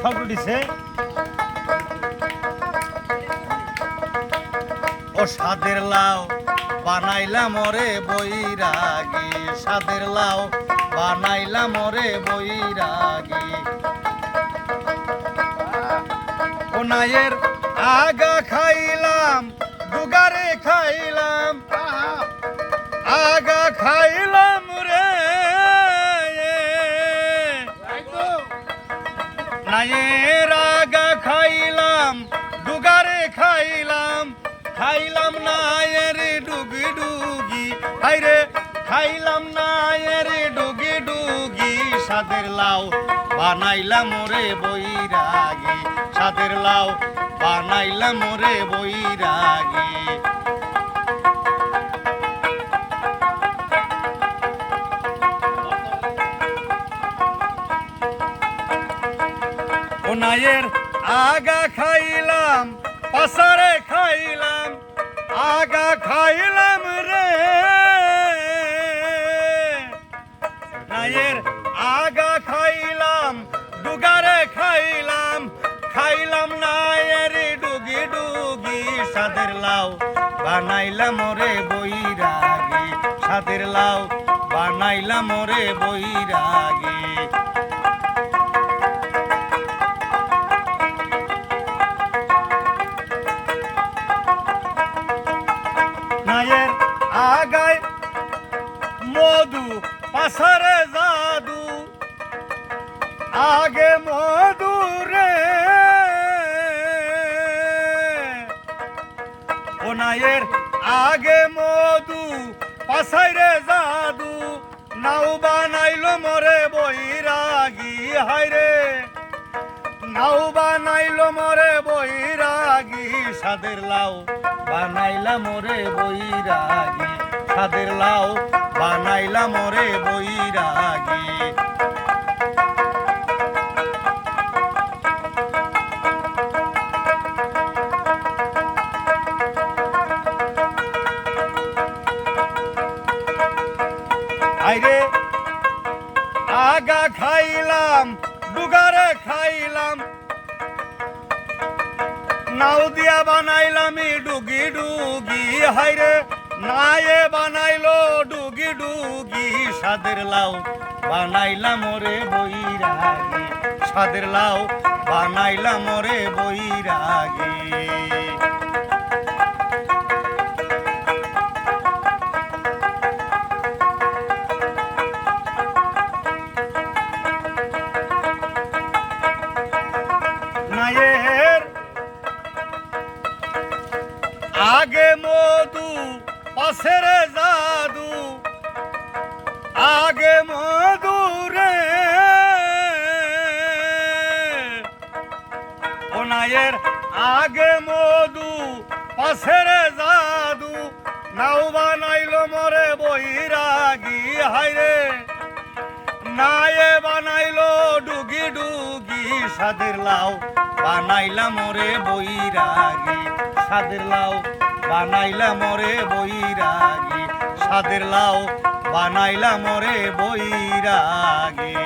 শব্দ দিছে। ও সাদের লাউ বানাইলাম ওরে বৈরাগী। সাদের লাউ বানাইলাম বৈরাগী। ও নায়ের আগা খাইলাম, দুগারে খাইলাম। নায়ের আগা খাইলাম দুগারে খাইলাম। খাইলাম নায়ের ডুগি ডুগি হাইরে, খাইলাম নায়ের ডুগি ডুগি সাদের লাউ বানাইলাম ওরে বৈরাগী, সাদের লাউ বানাইলাম ওরে বৈরাগী। নায়ের আগা খাইলাম, পাসারে খাইলাম, আগা খাইলাম রে। নায়ের আগা খাইলাম, ডুগারে খাইলাম খাইলাম নায়ের ডুগি ডুগি সাদের লাউ। বানাইলাম ওরে বৈরাগী, সাদের লাউ। বানাইলাম ওরে বৈরাগী আগায় মধু পাশারে জাদু। আগে মধু রে ও নায়ের আগে মধু পাশাইরে জাদু। নাও বানাইলো মরে বৈরাগী হাইরে নাও বানাইলো মরে বৈরাগী, সাদের লাউ। বানাইলা মোরে বৈরাগী। সাদের লাউ বানাইলা মোরে বৈরাগী। আইরে, আগা খাইলাম, দুগারে খাইলাম। নাও দিয়া বানাইলাম ই ডুগি ডুগি হাইরে, নায়ে বানাইলো ডুগি ডুগি সাদের লাউ। বানাইলাম ওরে বৈরাগী, সাদের লাউ বানাইলাম ওরে বৈরাগী। আগে মধু, পাশের জাদু। আগে মধু রে। ও নায়ের আগে মধু, পাশের জাদু। নাও বানাইলো মরে বৈরাগী হাইরে নায়ে বানাইলো ডুগি ডুগি, সাদের লাও বানাইলাম ওরে বৈরাগী। সাদের লাউ বানাইলা মরে বৈরাগী। সাদের লাউ বানাইলা মরে বৈরাগী।